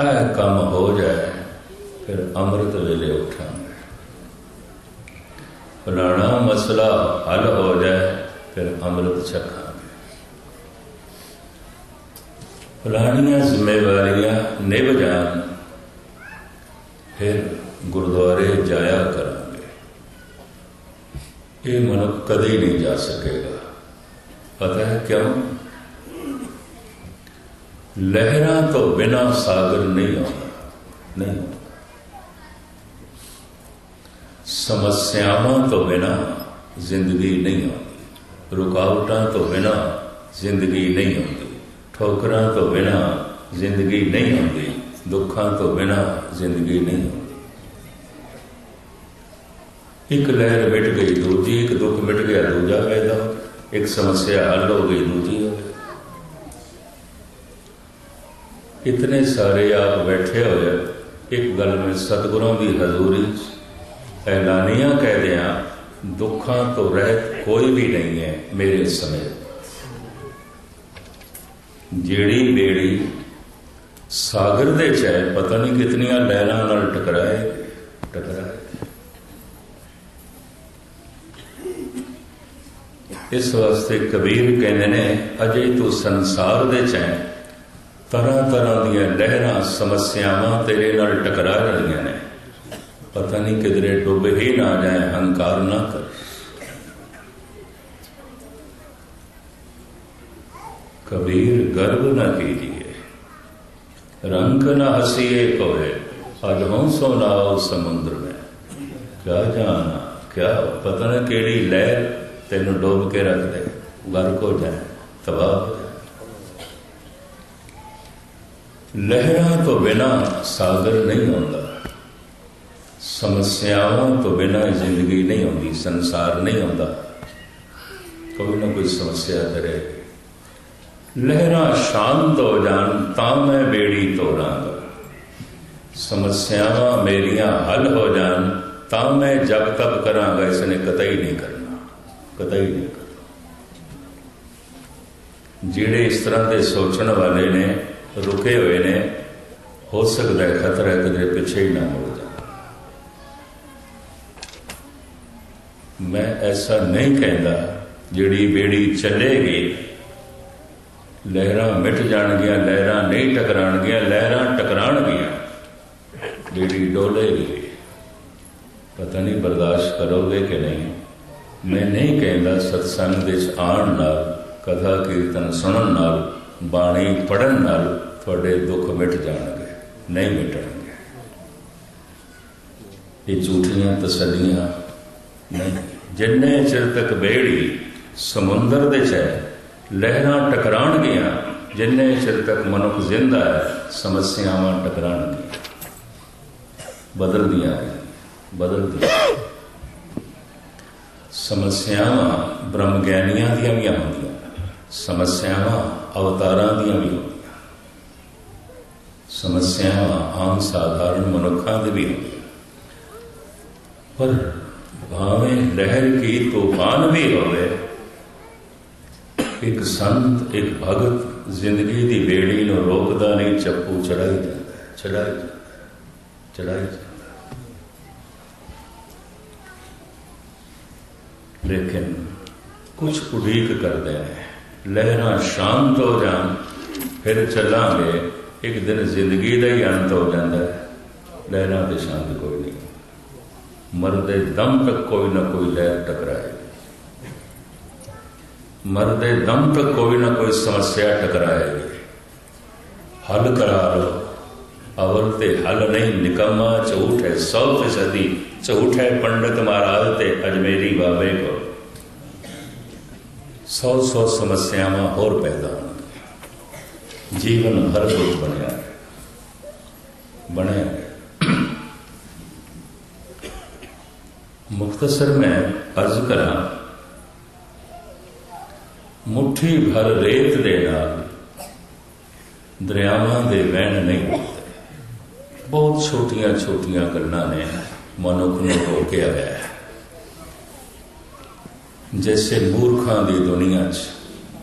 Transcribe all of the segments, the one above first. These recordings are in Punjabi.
ਆਹ ਕੰਮ ਹੋ ਜਾਏ, ਫਿਰ ਅੰਮ੍ਰਿਤ ਵੇਲੇ ਉਠਾਂਗੇ। ਪੁਰਾਣਾ ਮਸਲਾ ਹੱਲ ਹੋ ਜਾਏ, ਫਿਰ ਅੰਮ੍ਰਿਤ ਛਕਾਂਗੇ। ਪੁਰਾਣੀਆਂ ਜ਼ਿੰਮੇਵਾਰੀਆਂ ਨਿਭ ਜਾਣ, ਫਿਰ ਗੁਰਦੁਆਰੇ ਜਾਇਆ ਕਰਾਂਗੇ। ਇਹ ਮਨੁੱਖ ਕਦੇ ਨਹੀਂ ਜਾ ਸਕੇਗਾ। ਪਤਾ ਹੈ ਕਿਉਂ? ਲਹਿਰਾਂ ਤੋਂ ਬਿਨਾ ਸਾਗਰ ਨਹੀਂ ਆਉਂਦਾ। ਨਹੀਂ। ਸਮੱਸਿਆਵਾਂ ਤੋਂ ਬਿਨਾ ਜ਼ਿੰਦਗੀ ਨਹੀਂ ਆਉਂਦੀ। ਰੁਕਾਵਟਾਂ ਤੋਂ ਬਿਨਾ ਜ਼ਿੰਦਗੀ ਨਹੀਂ ਆਉਂਦੀ। ਠੋਕਰਾਂ ਤੋਂ ਬਿਨਾ ਜ਼ਿੰਦਗੀ ਨਹੀਂ ਆਉਂਦੀ। ਦੁੱਖਾਂ ਤੋਂ ਬਿਨਾ ਜ਼ਿੰਦਗੀ ਨਹੀਂ ਆਉਂਦੀ। ਇੱਕ ਲਹਿਰ ਮਿਟ ਗਈ, ਦੂਜੀ ਇੱਕ ਦੁੱਖ ਮਿਟ ਗਿਆ, ਦੂਜਾ ਪੈਦਾ ਇੱਕ ਸਮੱਸਿਆ ਹੱਲ ਹੋ ਗਈ, ਦੂਜੀ ਹੋ ਗਈ ਇਤਨੇ ਸਾਰੇ ਆਪ ਬੈਠੇ ਹੋਏ ਇੱਕ ਗੱਲ ਮੈਂ ਸਤਿਗੁਰਾਂ ਦੀ ਹਜ਼ੂਰੀ ਐਲਾਨੀਆਂ ਕਹਿ ਦਿਆਂ ਦੁੱਖਾਂ ਤੋਂ ਰਹਿਤ ਕੋਈ ਵੀ ਨਹੀਂ ਹੈ ਮੇਰੇ ਸਮੇਂ। ਜਿਹੜੀ ਬੇੜੀ ਸਾਗਰ ਦੇ ਚ ਹੈ, ਪਤਾ ਨਹੀਂ ਕਿਤਨੀਆਂ ਲਹਿਰਾਂ ਨਾਲ ਟਕਰਾਏ ਟਕਰਾਏ। ਇਸ ਵਾਸਤੇ ਕਬੀਰ ਕਹਿੰਦੇ ਨੇ, ਅਜੇ ਤੂੰ ਸੰਸਾਰ ਦੇ ਚ ਹੈ। ਤਰ੍ਹਾਂ ਤਰ੍ਹਾਂ ਦੀਆਂ ਲਹਿਰਾਂ, ਸਮੱਸਿਆਵਾਂ ਤੇਰੇ ਨਾਲ ਟਕਰਾ ਰਹੀਆਂ ਨੇ। ਪਤਾ ਨਹੀਂ ਕਿਧਰੇ ਡੁੱਬ ਹੀ ਨਾ ਜਾਏ, ਹੰਕਾਰ ਨਾ ਕਰ। ਕਬੀਰ ਗਰਭ ਨਾ ਕੀਜੀਏ, ਰੰਗ ਨਾ ਹਸੀਏ ਕੋਏ ਅਜਹੋਂ ਉਹ ਸਮੁੰਦਰ ਮੈਂ। ਕਿਆ ਜਾਣਾ, ਕਿਆ, ਪਤਾ ਨਹੀਂ ਕਿਹੜੀ ਲਹਿਰ ਤੈਨੂੰ ਡੋਬ ਕੇ ਰੱਖ ਦੇ ਗਰਕ ਹੋ ਜਾਏ, ਤਬਾਹ ਲਹਿਰਾਂ ਤੋਂ ਬਿਨਾ ਸਾਗਰ ਨਹੀਂ ਆਉਂਦਾ। ਸਮੱਸਿਆਵਾਂ ਤੋਂ ਬਿਨਾ ਜ਼ਿੰਦਗੀ ਨਹੀਂ ਆਉਂਦੀ, ਸੰਸਾਰ ਨਹੀਂ ਆਉਂਦਾ। ਕੋਈ ਨਾ ਕੋਈ ਸਮੱਸਿਆ ਕਰੇ ਲਹਿਰਾਂ ਸ਼ਾਂਤ ਹੋ ਜਾਣ ਤਾਂ ਮੈਂ ਬੇੜੀ ਤੋੜਾਂਗਾ। ਸਮੱਸਿਆਵਾਂ ਮੇਰੀਆਂ ਹੱਲ ਹੋ ਜਾਣ ਤਾਂ ਮੈਂ ਜਪ ਤੱਕ ਕਰਾਂਗਾ ਇਸ ਨੇ ਕਤਈ ਨਹੀਂ ਕਰਨਾ। ਕਤਈ ਨਹੀਂ ਕਰਨਾ। ਜਿਹੜੇ ਇਸ ਤਰ੍ਹਾਂ ਦੇ ਸੋਚਣ ਵਾਲੇ ਨੇ ਰੁਕੇ ਹੋਏ ਨੇ, ਹੋ ਸਕਦਾ ਹੈ ਖਤਰਾ ਕਦੇ ਪਿੱਛੇ ਹੀ ਨਾ ਮੁੜ ਜਾ ਮੈਂ ਐਸਾ ਨਹੀਂ ਕਹਿੰਦਾ ਜਿਹੜੀ ਬੇੜੀ ਚੱਲੇਗੀ। ਲਹਿਰਾਂ ਮਿਟ ਜਾਣਗੀਆਂ, ਲਹਿਰਾਂ ਨਹੀਂ ਟਕਰਾਣਗੀਆਂ, ਲਹਿਰਾਂ ਟਕਰਾਣਗੀਆਂ। ਬੇੜੀ ਡੋਲੇਗੀ। ਪਤਾ ਨਹੀਂ ਬਰਦਾਸ਼ਤ ਕਰੋਗੇ ਕਿ ਨਹੀਂ। ਮੈਂ ਨਹੀਂ ਕਹਿੰਦਾ ਸਤਸੰਗ ਵਿੱਚ ਆਉਣ ਨਾਲ, ਕਥਾ ਕੀਰਤਨ ਸੁਣਨ ਨਾਲ, ਬਾਣੀ ਪੜਨ ਨਾਲ ਤੁਹਾਡੇ ਦੁੱਖ ਮਿਟ ਜਾਣਗੇ, ਨਹੀਂ ਮਿਟਣਗੇ। ਇਹ ਝੂਠੀਆਂ ਤਸੱਲੀਆਂ ਨਹੀਂ। ਜਿੰਨੇ ਚਿਰ ਤੱਕ ਬੇੜੀ ਸਮੁੰਦਰ ਦੇ ਚ ਲਹਿਰਾਂ ਟਕਰਾਣਗੀਆਂ ਜਿੰਨੇ ਚਿਰ ਤੱਕ ਮਨੁੱਖ ਜ਼ਿੰਦਾ ਹੈ, ਸਮੱਸਿਆਵਾਂ ਟਕਰਾਣਗੀਆਂ ਬਦਲਦੀਆਂ ਬਦਲਦੀਆਂ ਸਮੱਸਿਆਵਾਂ ਬ੍ਰਹਮ ਗਿਆਨੀਆਂ ਦੀਆਂ ਵੀ ਹੁੰਦੀਆਂ ਸਮੱਸਿਆਵਾਂ ਅਵਤਾਰਾਂ ਦੀਆਂ ਵੀ ਹੁੰਦੀਆਂ ਸਮੱਸਿਆਵਾਂ ਆਮ ਸਾਧਾਰਨ ਮਨੁੱਖਾਂ ਦੇ ਵੀ ਹੁੰਦੀਆਂ ਪਰ ਭਾਵੇਂ ਲਹਿਰ ਕੀ ਤੂਫਾਨ ਵੀ ਹੋਵੇ, ਇੱਕ ਸੰਤ, ਇੱਕ ਭਗਤ ਜ਼ਿੰਦਗੀ ਦੀ ਬੇੜੀ ਨੂੰ ਰੋਕਦਾ ਨਹੀਂ, ਚੱਪੂ ਚੜਾਈ ਜਾਂਦਾ, ਚੜਾਈ ਚੜਾਈ ਲੇਕਿਨ ਕੁਝ ਉਡੀਕ ਕਰਦਾ ਹੈ ਲਹਿਰਾਂ ਸ਼ਾਂਤ ਹੋ ਜਾਣ, ਫਿਰ ਚੱਲਾਂਗੇ। ਇੱਕ ਦਿਨ ਜ਼ਿੰਦਗੀ ਦਾ ਹੀ ਅੰਤ ਹੋ ਜਾਂਦਾ ਹੈ। ਲਹਿਰਾਂ ਤੇ ਸ਼ਾਂਤ ਕੋਈ ਨਹੀਂ। ਮਰਦੇ ਦਮ ਤੱਕ ਕੋਈ ਨਾ ਕੋਈ ਲਹਿਰ ਟਕਰਾਏ। ਮਰਦੇ ਦਮ ਤੱਕ ਕੋਈ ਨਾ ਕੋਈ ਸਮੱਸਿਆ ਟਕਰਾਏ। ਹੱਲ ਕਰਾ ਲੋ ਅਵਲ ਤੇ ਹੱਲ ਨਹੀਂ, ਨਿਕੰਮਾ ਝੂਠ ਹੈ 100% ਝੂਠ ਹੈ ਪੰਡਤ ਮਹਾਰਾਜ ਤੇ ਅਜਮੇਰੀ ਬਾਬੇ ਕੋ ਸੌ ਸੌ ਸਮੱਸਿਆਵਾਂ ਹੋਰ ਪੈਦਾ ਜੀਵਨ ਹਰ ਦੁੱਖ ਬਣਿਆ ਬਣਿਆ ਹੈ। ਮੁਖਤਸਰ ਮੈਂ ਅਰਜ਼ ਕਰਾਂ, ਮੁਠੀ ਭਰ ਰੇਤ ਦੇ ਨਾਲ ਦਰਿਆਵਾਂ ਦੇ ਵਹਿਣ ਨਹੀਂ ਹੁੰਦੇ ਬਹੁਤ ਛੋਟੀਆਂ ਛੋਟੀਆਂ ਗੱਲਾਂ ਨੇ ਮਨੁੱਖ ਨੂੰ ਰੋਕਿਆ ਹੋਇਆ ਹੈ। ਜੈਸੇ ਮੂਰਖਾਂ ਦੀ ਦੁਨੀਆ 'ਚ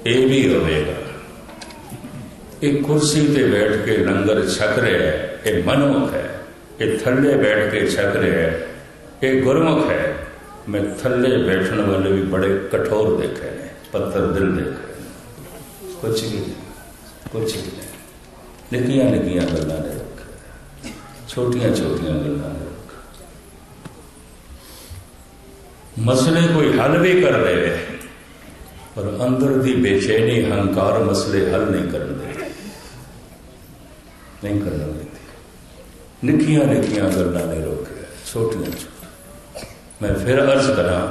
ਇਹ ਵੀ ਹੋਵੇਗਾ। ਇਹ ਕੁਰਸੀ ਤੇ ਬੈਠ ਕੇ ਲੰਗਰ ਛਕ ਰਿਹਾ ਹੈ ਇਹ ਮਨੁੱਖ ਹੈ ਇਹ ਥੱਲੇ ਬੈਠ ਕੇ ਛਕ ਰਿਹਾ ਹੈ ਇਹ ਗੁਰਮੁਖ ਹੈ ਮੈਂ ਥੱਲੇ ਬੈਠਣ ਵਾਲੇ ਵੀ ਬੜੇ ਕਠੋਰ ਦੇਖੇ ਨੇ ਪੱਥਰ ਦਿਲ ਦੇਖੇ ਨੇ ਕੁਛ ਵੀ ਨਹੀਂ, ਕੁਛ ਵੀ ਨਹੀਂ ਨਿੱਕੀਆਂ ਨਿੱਕੀਆਂ ਗੱਲਾਂ ਨੇ ਰੱਖਿਆ ਛੋਟੀਆਂ ਛੋਟੀਆਂ ਗੱਲਾਂ ਨੇ ਰੱਖਿਆ ਮਸਲੇ ਕੋਈ ਹੱਲ ਵੀ ਕਰ ਦੇਵੇ ਪਰ ਅੰਦਰ ਦੀ ਬੇਚੈਨੀ ਹੰਕਾਰ ਮਸਲੇ ਹੱਲ ਨਹੀਂ ਕਰਨ ਦੇ ਨਹੀਂ ਕਰਨ ਦਿੰਦੇ ਨਿੱਕੀਆਂ ਨਿੱਕੀਆਂ ਗੱਲਾਂ ਨੇ ਰੋਕਿਆ ਛੋਟੀਆਂ ਛੋਟੀਆਂ। ਮੈਂ ਫਿਰ ਅਰਜ਼ ਕਰਾਂ,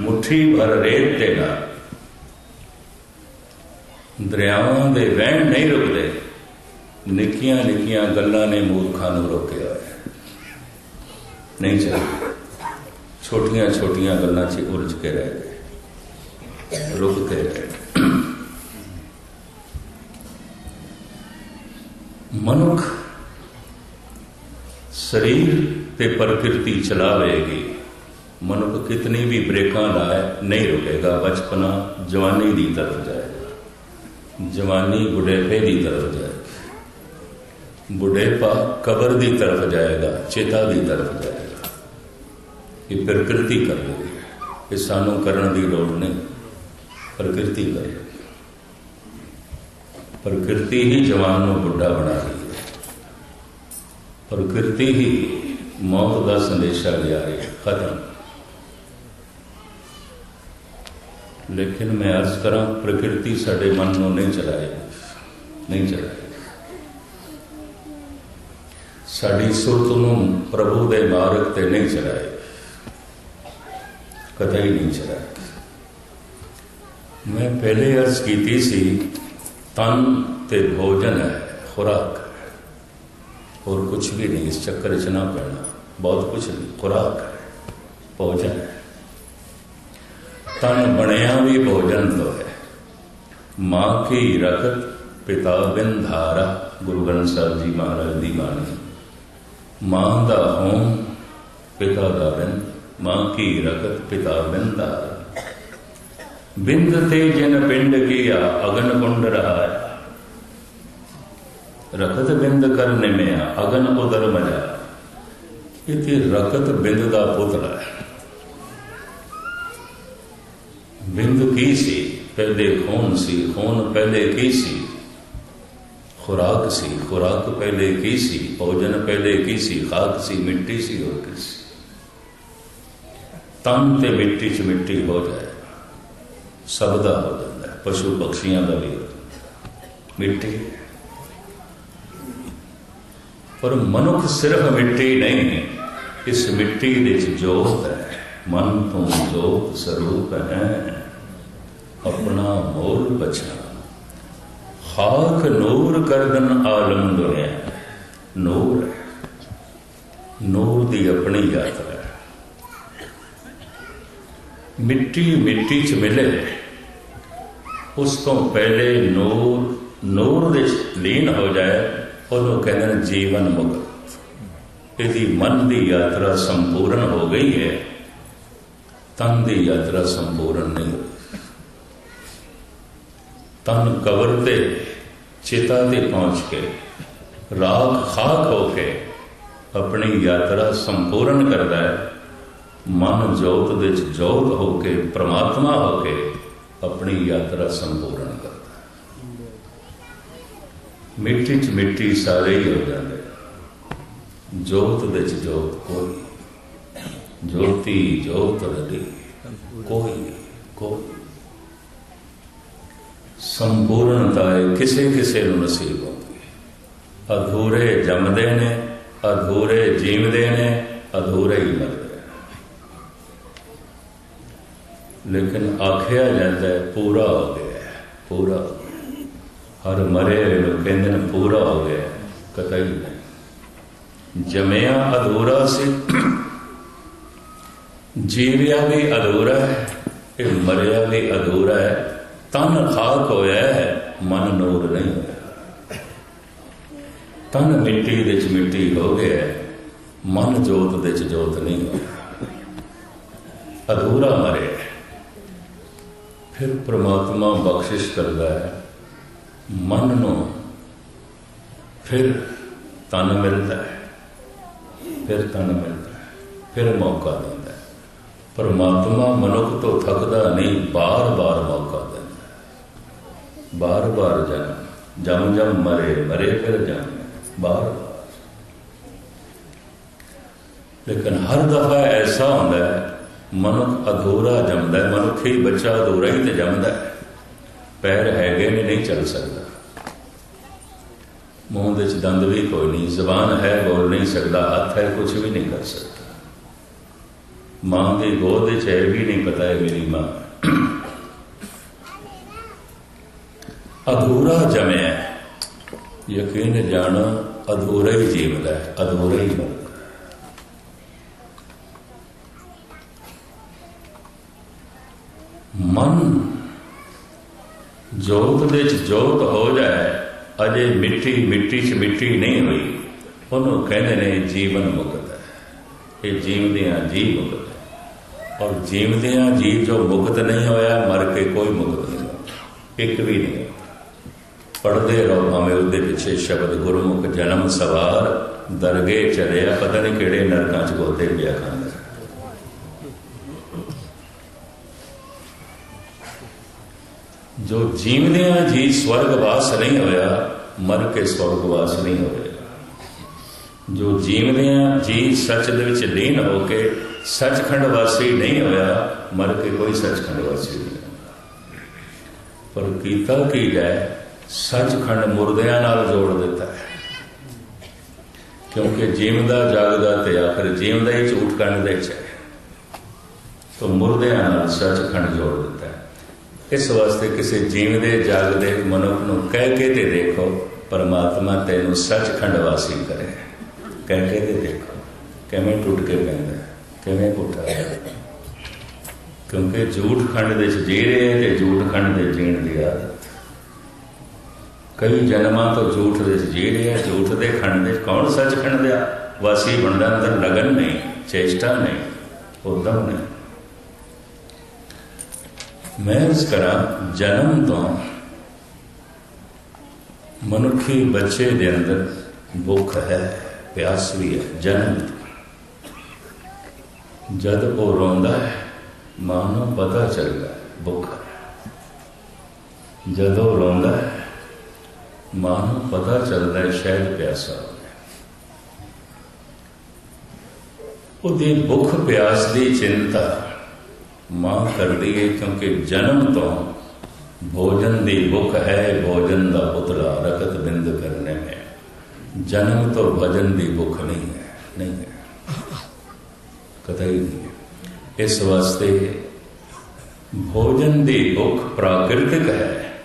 ਮੁਠੀ ਭਰ ਰੇਤ ਤੇ ਨਾ ਦਰਿਆਵਾਂ ਦੇ ਵਹਿਣ ਨਹੀਂ ਰੁਕਦੇ। ਨਿੱਕੀਆਂ ਨਿੱਕੀਆਂ ਗੱਲਾਂ ਨੇ ਮੂਰਖਾਂ ਨੂੰ ਰੋਕਿਆ ਨਹੀਂ ਚੱਲਦਾ ਛੋਟੀਆਂ ਛੋਟੀਆਂ ਗੱਲਾਂ 'ਚ ਉਲਝ ਕੇ ਰਹਿ ਗਏ। ਰੁਕ ਕੇ ਰਹਿ ਮਨੁੱਖ ਸਰੀਰ ਤੇ ਪ੍ਰਕਿਰਤੀ ਚਲਾਵੇਗੀ। ਮਨੁੱਖ ਕਿਤਨੀ ਵੀ ਬ੍ਰੇਕਾਂ ਲਾਏ, ਨਹੀਂ ਰੁਕੇਗਾ। ਬਚਪਨਾ ਜਵਾਨੀ ਦੀ ਤਰਫ ਜਾਏਗਾ। ਜਵਾਨੀ ਬੁਢੇਪੇ ਦੀ ਤਰਫ ਜਾਏਗੀ। ਬੁਢੇਪਾ ਕਬਰ ਦੀ ਤਰਫ ਜਾਏਗਾ, ਚੇਤਾ ਦੀ ਤਰਫ ਜਾਏਗਾ। ਇਹ ਪ੍ਰਕਿਰਤੀ ਕਰ ਰਹੀ ਹੈ ਇਹ ਸਾਨੂੰ ਕਰਨ ਦੀ ਲੋੜ ਨਹੀਂ। ਪ੍ਰਕਿਰਤੀ ਕਰ ਰਹੀ ਪ੍ਰਕਿਰਤੀ ਹੀ ਜਵਾਨ ਨੂੰ ਬੁੱਢਾ ਬਣਾ ਰਹੀ ਪ੍ਰਕਿਰਤੀ ਹੀ ਮੌਤ ਦਾ ਸੰਦੇਸ਼ਾ ਲਿਆ ਰਹੀ ਹੈ, ਖਤਮ। ਲੇਕਿਨ ਮੈਂ ਅਰਜ਼ ਕਰਾਂ, ਪ੍ਰਕਿਰਤੀ ਸਾਡੇ ਮਨ ਨੂੰ ਨਹੀਂ ਚਲਾਏਗੀ ਨਹੀਂ ਚਲਾਏਗੀ ਸਾਡੀ ਸੁਰਤ ਨੂੰ ਪ੍ਰਭੂ ਦੇ ਮਾਰਗ ਤੇ ਨਹੀਂ ਚਲਾਏਗੀ ਕਤਈ ਨਹੀਂ ਚਲਾਏ। ਮੈਂ ਪਹਿਲੇ ਅਰਜ਼ ਕੀਤੀ ਸੀ, ਤਨ ਤੇ ਭੋਜਨ ਹੈ, ਖੁਰਾਕ। ਹੈ ਹੋਰ ਕੁਝ ਵੀ ਨਹੀਂ, ਇਸ ਚੱਕਰ 'ਚ ਨਾ ਪੈਣਾ। ਬਹੁਤ ਕੁਝ ਨਹੀਂ, ਖੁਰਾਕ ਹੈ, ਭੋਜਨ ਹੈ। ਤਨ ਬਣਿਆ ਵੀ ਭੋਜਨ ਤੋਂ ਹੈ। ਮਾਂ ਕੀ ਰਖਤ ਪਿਤਾ ਬਿਨ ਧਾਰਾ, ਗੁਰੂ ਗ੍ਰੰਥ ਸਾਹਿਬ ਜੀ ਮਹਾਰਾਜ ਦੀ ਬਾਣੀ। ਮਾਂ ਦਾ ਹੋਂ, ਪਿਤਾ ਦਾ ਬਿਨ, ਮਾਂ ਕੀ ਰਖਤ ਪਿਤਾ ਬਿਨ ਧਾਰਾ। ਬਿੰਦ ਤੇ ਜਨ ਪਿੰਡ ਕੀਆ ਅਗਨ ਕੁੰਡ ਰਹਾ ਹੈ ਬਿੰਦ ਕਰ ਨਿਮਿਆ, ਅਗਨ ਉਦਰ ਮਜਾ ਇਥੇ ਰਖਤ ਬਿੰਦ ਦਾ ਪੁੱਤਰ ਹੈ। ਬਿੰਦ ਕੀ ਸੀ? ਪਹਿਲੇ ਖੂਨ ਸੀ, ਖੂਨ ਪਹਿਲੇ ਕੀ ਸੀ? ਖੁਰਾਕ ਸੀ, ਖੁਰਾਕ ਪਹਿਲੇ ਕੀ ਸੀ? ਭੋਜਨ ਪਹਿਲੇ ਕੀ ਸੀ? ਖਾਕ ਸੀ, ਮਿੱਟੀ ਸੀ, ਹੋਰ ਕੀ ਸੀ? ਤਨ ਤੇ ਮਿੱਟੀ ਚ ਮਿੱਟੀ ਹੋ ਜਾਏ, ਸਭ ਦਾ ਹੋ ਜਾਂਦਾ ਪਸ਼ੂ ਪਕਸ਼ੀਆਂ ਦਾ ਵੀ ਮਿੱਟੀ ਪਰ ਮਨੁੱਖ ਸਿਰਫ ਮਿੱਟੀ ਨਹੀਂ, ਇਸ ਮਿੱਟੀ ਦੇ ਵਿੱਚ ਜੋਤ ਹੈ, ਮਨ ਤੋਂ ਜੋਤ ਸਰੂਪ ਹੈ। ਆਪਣਾ ਮੋਲ ਬਚਾ ਖਾਕ ਨੂਰ ਕਰਦਨ ਆਲਮ ਦੁਨੀਆ, ਨੂਰ ਹੈ। ਨੂਰ ਦੀ ਆਪਣੀ ਯਾਤਰਾ ਹੈ। ਮਿੱਟੀ ਮਿੱਟੀ ਚ ਮਿਲੇ, ਉਸ ਤੋਂ ਪਹਿਲੇ ਨੂਰ ਨੂਰ ਦੇ ਲੀਨ ਹੋ ਜਾਏ। ਉਹਨੂੰ ਕਹਿੰਦੇ ਨੇ ਜੀਵਨ ਮੁਕਤ। ਇਹਦੀ ਮਨ ਦੀ ਯਾਤਰਾ ਸੰਪੂਰਨ ਹੋ ਗਈ ਹੈ। ਤਨ ਦੀ ਯਾਤਰਾ ਸੰਪੂਰਨ ਨਹੀਂ ਹੋਈ। ਤਨ ਕਬਰ ਤੇ ਚਿਤਾ ਤੇ ਪਹੁੰਚ ਕੇ, ਰਾਖ ਖਾਕ ਹੋ ਕੇ ਆਪਣੀ ਯਾਤਰਾ ਸੰਪੂਰਨ ਕਰਦਾ ਹੈ। ਮਨ ਜੋਤ ਦੇ ਜੋਤ ਹੋ ਕੇ, ਪ੍ਰਮਾਤਮਾ ਹੋ ਕੇ ਆਪਣੀ ਯਾਤਰਾ ਸੰਪੂਰਨ ਕਰਦਾ ਮਿੱਟੀ ਚ ਮਿੱਟੀ ਸਾਰੇ ਹੀ ਹੋ ਜਾਂਦੇ ਜੋਤ ਵਿੱਚ ਜੋਤ ਕੋਈ ਜੋਤੀ ਜੋਤ ਰਦੀ ਕੋਈ ਕੋਈ ਸੰਪੂਰਨਤਾ ਕਿਸੇ ਕਿਸੇ ਨੂੰ ਨਸੀਬ ਹੁੰਦੀ ਹੈ। ਅਧੂਰੇ ਜੰਮਦੇ ਨੇ, ਅਧੂਰੇ ਜੀਵਦੇ ਨੇ, ਅਧੂਰੇ ਹੀ ਮਰਦੇ ਨੇ। ਲੇਕਿਨ ਆਖਿਆ ਜਾਂਦਾ ਹੈ, ਪੂਰਾ ਹੋ ਗਿਆ ਪੂਰਾ ਹਰ ਮਰੇ ਨੂੰ ਕਹਿੰਦੇ ਨੇ ਪੂਰਾ ਹੋ ਗਿਆ ਕਤਈ ਨਹੀਂ। ਜਮਿਆ ਅਧੂਰਾ ਸੀ। ਜੀਵਿਆ ਵੀ ਅਧੂਰਾ ਹੈ, ਇਹ ਮਰਿਆ ਵੀ ਅਧੂਰਾ ਹੈ। ਤਨ ਖਾਕ ਹੋਇਆ ਹੈ, ਮਨ ਨੂਰ ਨਹੀਂ ਹੋਇਆ। ਤਨ ਮਿੱਟੀ ਵਿੱਚ ਮਿੱਟੀ ਹੋ ਗਿਆ ਮਨ ਜੋਤ ਵਿੱਚ ਜੋਤ ਨਹੀਂ ਹੋਇਆ। ਅਧੂਰਾ ਮਰੇ ਫਿਰ ਪ੍ਰਮਾਤਮਾ ਬਖਸ਼ਿਸ਼ ਕਰਦਾ ਹੈ। ਮਨ ਨੂੰ ਫਿਰ ਤਨ ਮਿਲਦਾ ਹੈ। ਫਿਰ ਤਨ ਮਿਲਦਾ ਹੈ। ਫਿਰ ਮੌਕਾ ਦਿੰਦਾ ਹੈ। ਪਰਮਾਤਮਾ ਮਨੁੱਖ ਤੋਂ ਥੱਕਦਾ ਨਹੀਂ, ਬਾਰ-ਬਾਰ ਮੌਕਾ ਦਿੰਦਾ ਹੈ। ਬਾਰ-ਬਾਰ ਜਨਮ ਜਮ ਜਮ ਮਰੇ ਮਰੇ ਫਿਰ ਜਨਮ। ਬਾਰ ਲੇਕਿਨ ਹਰ ਦਫਾ ਐਸਾ ਹੁੰਦਾ ਹੈ, ਮਨੁੱਖ ਅਧੂਰਾ ਜੰਮਦਾ ਹੈ, ਮਨੁੱਖ ਹੀ ਬੱਚਾ ਅਧੂਰਾ ਹੀ ਤੇ ਜੰਮਦਾ ਹੈ। ਪੈਰ ਹੈਗੇ ਨੇ, ਨਹੀਂ ਚੱਲ ਸਕਦਾ। ਮੂੰਹ ਦੇ ਚ ਦੰਦ ਵੀ ਕੋਈ ਨਹੀਂ, ਜ਼ਬਾਨ ਹੈ, ਬੋਲ ਨਹੀਂ ਸਕਦਾ, ਹੱਥ ਹੈ ਕੁਝ ਵੀ ਨਹੀਂ ਕਰ ਸਕਦਾ। ਮਾਂ ਦੀ ਗੋਦ ਵਿੱਚ ਹੈ ਵੀ ਨਹੀਂ ਪਤਾ ਹੈ ਮੇਰੀ ਮਾਂ। ਅਧੂਰਾ ਜਮਿਆ ਯਕੀਨ ਜਾਣਾ, ਅਧੂਰਾ ਹੀ ਜੀਵਨ ਹੈ, ਅਧੂਰਾ ਹੀ ਮਰਦਾ ਮਨ ਜੋਤ ਦੇ ਚ ਜੋਤ ਹੋ ਜਾਏ, ਅਜੇ ਮਿੱਟੀ ਮਿੱਟੀ ਚ ਮਿੱਟੀ ਨਹੀਂ ਹੋਈ। ਉਹਨੂੰ ਕਹਿੰਦੇ ਨੇ ਜੀਵਨ ਮੁਕਤ ਹੈ। ਇਹ ਜੀਵਦਿਆਂ ਜੀ ਮੁਕਤ ਹੈ। ਔਰ ਜੀਵਦਿਆਂ ਜੀ ਜੋ ਮੁਕਤ ਨਹੀਂ ਹੋਇਆ, ਮਰ ਕੇ ਕੋਈ ਮੁਕਤ ਨਹੀਂ ਇੱਕ ਵੀ ਨਹੀਂ ਪੜਦੇ ਰਹੋ ਭਾਵੇਂ ਉਹਦੇ ਪਿੱਛੇ ਸ਼ਬਦ ਗੁਰਮੁਖ ਜਨਮ ਸਵਾਰ, ਦਰਗੇ ਚੜਿਆ ਪਤਾ ਨਹੀਂ ਕਿਹੜੇ ਨਰਕਾਂ ਚ ਗੋਤੇ ਪਿਆ ਖਾਂਦਾ। ਜੋ ਜੀਵਦਿਆਂ ਜੀ ਸਵਰਗਵਾਸ ਨਹੀਂ ਹੋਇਆ, ਮਰ ਕੇ ਸਵਰਗਵਾਸ ਨਹੀਂ ਹੋਇਆ। ਜੋ ਜੀਵਦਿਆਂ ਜੀ ਸੱਚ ਦੇ ਵਿੱਚ ਲੀਨ ਹੋ ਕੇ ਸੱਚਖੰਡ ਵਾਸੀ ਨਹੀਂ ਹੋਇਆ, ਮਰ ਕੇ ਕੋਈ ਸੱਚਖੰਡ ਵਾਸੀ ਨਹੀਂ ਪਰ ਕੀਤਾ ਕੀ ਹੈ ਸੱਚਖੰਡ ਮੁਰਦਿਆਂ ਨਾਲ ਜੋੜ ਦਿੱਤਾ ਹੈ। ਕਿਉਂਕਿ ਜੀਵਦਾ ਜਾਗਦਾ ਤੇ ਆਖਰ ਜੀਵਦਾ ਹੀ ਝੂਠ ਕਰਨ ਦੇ ਚ ਹੈ। ਤੋਂ ਮੁਰਦਿਆਂ ਨਾਲ ਸੱਚਖੰਡ ਜੋੜ ਦਿੱਤਾ। ਇਸ ਵਾਸਤੇ ਕਿਸੇ ਜੀਵਦੇ, ਜਾਗਦੇ ਮਨੁੱਖ ਨੂੰ ਕਹਿ ਕੇ ਤੇ ਦੇਖੋ, ਪਰਮਾਤਮਾ ਤੈਨੂੰ ਸੱਚਖੰਡ ਵਾਸੀ ਕਰੇ। ਕਹਿ ਕੇ ਤੇ ਦੇਖੋ, ਕਿਵੇਂ ਟੁੱਟ ਕੇ ਪੈਂਦਾ ਕਿਵੇਂ ਪੁੱਠਾ ਕਿਉਂਕਿ ਝੂਠ ਖੰਡ ਦੇ ਚ ਜੀ ਰਹੇ ਤੇ ਝੂਠ ਖੰਡ ਦੇ ਜੀਣ ਦੀ ਆਦਤ ਕਈ ਜਨਮਾਂ ਤੋਂ ਝੂਠ ਦੇ ਚ ਜੀ ਰਹੇ ਝੂਠ ਦੇ ਖੰਡ ਦੇ ਕੌਣ ਸੱਚਖੰਡ ਦੇ ਵਾਸੀ ਬਣਦਾ ਅੰਦਰ ਲਗਨ ਨਹੀਂ, ਚੇਸ਼ਟਾ ਨਹੀਂ, ਉਦਮ ਨਹੀਂ। ਮੈਂ ਇਸ ਕਰਾਂ ਜਨਮ ਤੋਂ ਮਨੁੱਖੀ ਬੱਚੇ ਦੇ ਅੰਦਰ ਭੁੱਖ ਹੈ, ਪਿਆਸ ਵੀ ਹੈ, ਜਨਮ ਜਦ ਉਹ ਰੋਂਦਾ ਹੈ, ਮਾਂ ਨੂੰ ਪਤਾ ਚੱਲਦਾ ਭੁੱਖ ਜਦੋਂ ਰੋਂਦਾ ਹੈ, ਮਾਂ ਨੂੰ ਪਤਾ ਚੱਲਦਾ ਹੈ, ਸ਼ਾਇਦ ਪਿਆਸਾ ਹੈ। ਉਹਦੀ ਭੁੱਖ ਪਿਆਸ ਦੀ ਚਿੰਤਾ ਮਾਂ ਕਰਦੀ ਹੈ ਕਿਉਂਕਿ ਜਨਮ ਤੋਂ ਭੋਜਨ ਦੀ ਭੁੱਖ ਹੈ, ਭੋਜਨ ਦਾ ਪੁਤਲਾ ਰਕਤ ਬਿੰਦ ਕਰਨੇ में ਜਨਮ ਤੋਂ ਭਜਨ ਦੀ ਭੁੱਖ ਨਹੀਂ ਹੈ ਨਹੀਂ ਹੈ। ਕਤਈ ਨਹੀਂ ਇਸ ਵਾਸਤੇ ਭੋਜਨ ਦੀ ਭੁੱਖ ਪ੍ਰਾਕਿਰਤਿਕ ਹੈ,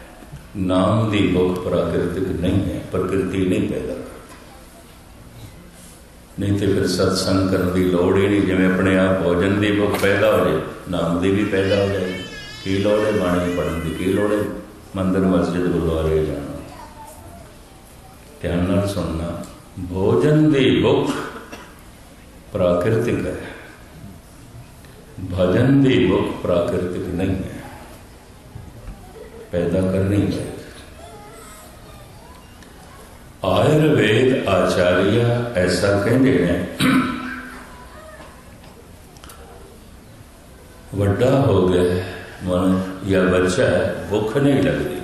ਨਾਮ ਦੀ ਭੁੱਖ ਪ੍ਰਾਕਿਰਤਿਕ ਨਹੀਂ ਹੈ, ਪ੍ਰਕਿਰਤੀ ਨਹੀਂ ਪੈਦਾ ਨਹੀਂ ਤੇ ਫਿਰ ਸਤਸੰਗ ਕਰਨ ਦੀ ਲੋੜ ਹੀ ਨਹੀਂ, ਜਿਵੇਂ ਆਪਣੇ ਆਪ ਭੋਜਨ ਦੀ ਭੁੱਖ ਪੈਦਾ ਹੋ ਜਾਏ, ਨਾਮ ਦੀ ਵੀ ਪੈਦਾ ਹੋ ਜਾਏ। ਕੀ ਲੋੜ ਹੈ ਬਾਣੀ ਪੜਨ ਦੀ? ਕੀ ਲੋੜ ਹੈ? ਮੰਦਰ, ਮਸਜਿਦ, ਗੁਰਦੁਆਰੇ ਜਾਣਾ। ਧਿਆਨ ਨਾਲ ਸੁਣਨਾ। ਭੋਜਨ ਦੀ ਭੁੱਖ ਪ੍ਰਾਕਿਰਤਿਕ ਹੈ। ਭਜਨ ਦੀ ਭੁੱਖ ਪ੍ਰਾਕਿਰਤਿਕ ਨਹੀਂ ਹੈ। ਪੈਦਾ ਕਰਨੀ ਹੈ। ਆਯੁਰਵੇਦ ਆਚਾਰੀਆ ਐਸਾ ਕਹਿੰਦੇ ਨੇ। ਵੱਡਾ ਹੋ ਗਿਆ ਮਨ ਜਾਂ ਬੱਚਾ ਹੈ, ਭੁੱਖ ਨਹੀਂ ਲੱਗਦੀ।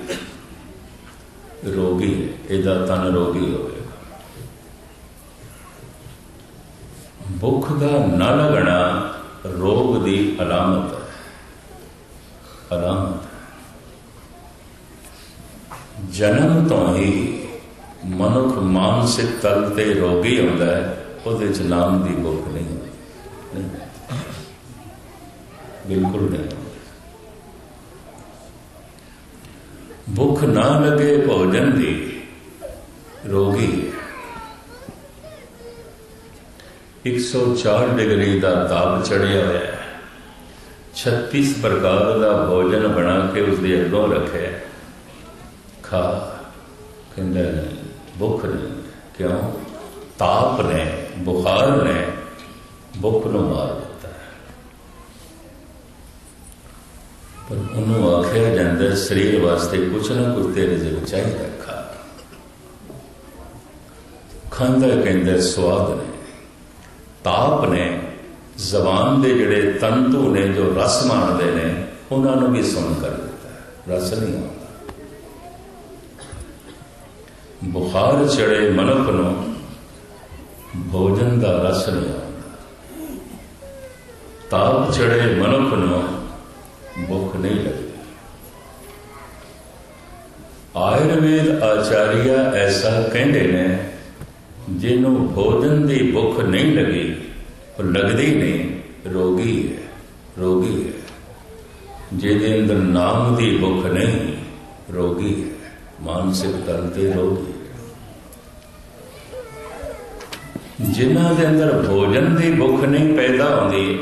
ਰੋਗੀ ਹੈ, ਇਹਦਾ ਤਨ ਰੋਗੀ ਹੋਵੇਗਾ। ਭੁੱਖ ਦਾ ਨਾ ਲੱਗਣਾ ਰੋਗ ਦੀ ਅਲਾਮਤ ਹੈ। ਅਲਾਮਤ ਜਨਮ ਤੋਂ ਹੀ ਮਨੁੱਖ ਮਾਨਸਿਕ ਤਲ ਤੇ ਰੋਗੀ ਹੁੰਦਾ ਹੈ, ਉਹਦੇ ਚ ਨਾਮ ਦੀ ਭੁੱਖ ਨਹੀਂ ਹੁੰਦੀ। ਬਿਲਕੁਲ ਨਹੀਂ। ਭੁੱਖ ਨਾ ਲਗੇ ਭੋਜਨ ਦੀ ਰੋਗੀ। 104 ਡਿਗਰੀ ਦਾ ਤਾਪ ਚੜਿਆ ਹੋਇਆ ਹੈ। 36 ਪ੍ਰਕਾਰ ਦਾ ਭੋਜਨ ਬਣਾ ਕੇ ਉਸ ਦੇ ਅੱਗੋਂ ਰੱਖਿਆ ਖਾ। ਕਹਿੰਦਾ ਨਹੀਂ ਭੁੱਖ ਨਹੀਂ ਕਿਉਂ? ਤਾਪ ਨੇ, ਬੁਖਾਰ ਨੇ ਭੁੱਖ ਨੂੰ ਮਾਰ ਦਿੱਤਾ। ਪਰ ਉਹਨੂੰ ਆਖਿਆ ਜਾਂਦਾ, ਸਰੀਰ ਵਾਸਤੇ ਕੁਛ ਨਾ ਕੁਛ ਤੇਰੇ ਜ਼ਿੰਦਗੀ ਚਾਹੀਦਾ ਖਾ ਖਾਂਦਾ ਕਹਿੰਦੇ ਸਵਾਦ ਨੇ, ਤਾਪ ਨੇ, ਜ਼ਬਾਨ ਦੇ ਜਿਹੜੇ ਤੰਤੂ ਨੇ ਜੋ ਰਸ ਮਾਣਦੇ ਨੇ, ਉਹਨਾਂ ਨੂੰ ਵੀ ਸੁਣ ਕਰ ਦਿੱਤਾ। ਹੈ। ਰਸ ਨਹੀਂ ਆਉਂਦਾ। ਬੁਖਾਰ ਚੜੇ ਮਨੁੱਖ ਨੂੰ ਭੋਜਨ ਦਾ ਰਸ ਨਹੀਂ ਆਉਂਦਾ। ਤਾਪ ਚੜੇ ਮਨੁੱਖ ਨੂੰ ਭੁੱਖ ਨਹੀਂ ਲੱਗਦੀ। ਆਯੁਰਵੇਦ ਆਚਾਰੀਆ ਐਸਾ ਕਹਿੰਦੇ ਨੇ, ਜਿਹਨੂੰ ਭੋਜਨ ਦੀ ਭੁੱਖ ਨਹੀਂ ਲੱਗੀ, ਉਹ ਲੱਗਦੀ ਨਹੀਂ, ਰੋਗੀ ਹੈ ਰੋਗੀ ਹੈ। ਜਿਹਦੇ ਅੰਦਰ ਨਾਮ ਦੀ ਭੁੱਖ ਨਹੀਂ, ਰੋਗੀ ਹੈ, ਮਾਨਸਿਕ ਤਲ ਤੇ ਰੋਗੀ ਜਿਨ੍ਹਾਂ ਦੇ ਅੰਦਰ ਭੋਜਨ ਦੀ ਭੁੱਖ ਨਹੀਂ ਪੈਦਾ ਹੁੰਦੀ,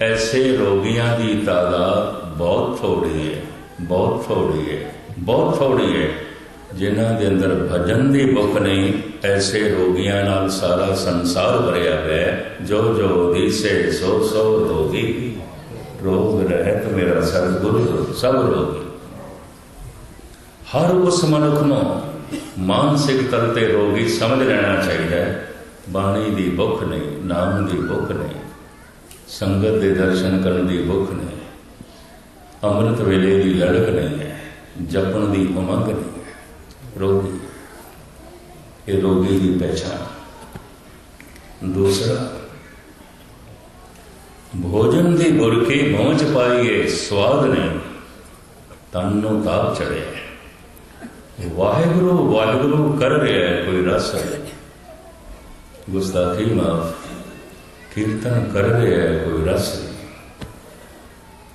ਐਸੇ ਰੋਗੀਆਂ ਦੀ ਤਾਦਾਦ ਬਹੁਤ ਥੋੜੀ ਹੈ ਬਹੁਤ ਥੋੜੀ ਹੈ ਬਹੁਤ ਥੋੜੀ ਹੈ ਜਿਨ੍ਹਾਂ ਦੇ ਅੰਦਰ ਭਜਨ ਦੀ ਭੁੱਖ ਨਹੀਂ, ਐਸੇ ਰੋਗੀਆਂ ਨਾਲ ਸਾਰਾ ਸੰਸਾਰ ਭਰਿਆ ਹੋਇਆ ਹੈ। ਜੋ ਜੋ ਦਿਸੇ ਸੋ ਸੋ ਰੋਗੀ। ਰੋਗ ਰਹਿਤ ਮੇਰਾ ਸਤਿਗੁਰੂ, ਸਭ ਰੋਗੀ। ਹਰ ਉਸ ਮਨੁੱਖ ਨੂੰ ਮਾਨਸਿਕ ਤਲ ਤੇ ਰੋਗੀ ਸਮਝ ਲੈਣਾ ਚਾਹੀਦਾ ਹੈ। ਬਾਣੀ ਦੀ ਭੁੱਖ ਨਹੀਂ, ਨਾਮ ਦੀ ਭੁੱਖ ਨਹੀਂ, ਸੰਗਤ ਦੇ ਦਰਸ਼ਨ ਕਰਨ ਦੀ ਭੁੱਖ ਨਹੀਂ, ਅੰਮ੍ਰਿਤ ਵੇਲੇ ਦੀ ਲੜਕ ਨਹੀਂ ਹੈ, ਜਪਣ ਦੀ ਉਮੰਗ ਨਹੀਂ ਹੈ। ਰੋਗੀ, ਇਹ ਰੋਗੀ ਦੀ ਪਹਿਚਾਨ ਦੂਸਰਾ, ਭੋਜਨ ਦੀ ਬੁਰਕੀ ਮੂੰਹ ਪਾਈਏ, ਸਵਾਦ ਨਹੀਂ, ਤਨ ਨੂੰ ਤਾਪ ਚੜਿਆ ਵਾਹਿਗੁਰੂ ਵਾਹਿਗੁਰੂ ਕਰ ਰਿਹਾ ਕੋਈ ਰਸ ਕੋਈ ਰਸ ਨਹੀਂ।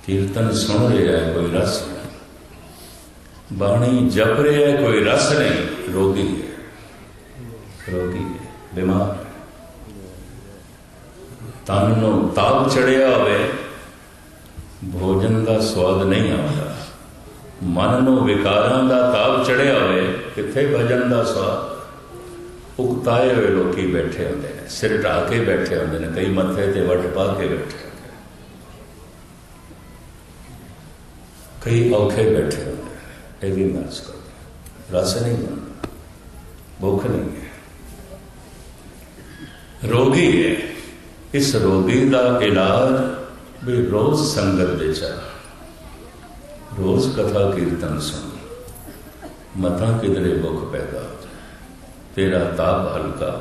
ਕੀਰਤਨ ਸੁਣ ਰਿਹਾ ਹੈ ਕੋਈ ਰਸ ਨਹੀਂ। ਬਾਣੀ ਜਪ ਰਿਹਾ ਹੈ ਕੋਈ ਰਸ ਨਹੀਂ। ਰੋਗੀ ਹੈ। ਰੋਗੀ ਹੈ। ਬਿਮਾਰ ਹੈ। ਤਨ ਨੂੰ ਤਾਪ ਚੜਿਆ ਹੋਵੇ, ਭੋਜਨ ਦਾ ਸਵਾਦ ਨਹੀਂ ਆਉਂਦਾ। ਮਨ ਨੂੰ ਵਿਕਾਰਾਂ ਦਾ ਤਾਪ ਚੜਿਆ ਹੋਵੇ, ਕਿੱਥੇ ਭਜਨ ਦਾ ਸਵਾਦ? ਉਕਤਾਏ ਹੋਏ ਲੋਕੀ ਬੈਠੇ ਹੁੰਦੇ ਨੇ, ਸਿਰ ਢਾ ਕੇ ਬੈਠੇ ਹੁੰਦੇ ਨੇ, ਕਈ ਮੱਥੇ ਤੇ ਵੱਟ ਪਾ ਕੇ ਬੈਠੇ ਕਈ ਔਖੇ ਬੈਠੇ ਹੁੰਦੇ ਨੇ, ਇਹ ਵੀ ਮਰਜ਼ ਕਰਦੇ ਰਸ ਨਹੀਂ ਬਣਦਾ ਭੁੱਖ ਨਹੀਂ ਹੈ। ਰੋਗੀ ਹੈ, ਇਸ ਰੋਗੀ ਦਾ ਇਲਾਜ ਵੀ ਰੋਜ਼ ਸੰਗਤ ਵਿੱਚ ਹੈ ਰੋਜ਼ ਕਥਾ ਕੀਰਤਨ ਸੁਣ ਮਤਾਂ ਕਿਧਰੇ ਭੁੱਖ ਪੈਦਾ ਹੋ ਜਾਏ ਤੇਰਾ ਤਾਪ ਹਲਕਾ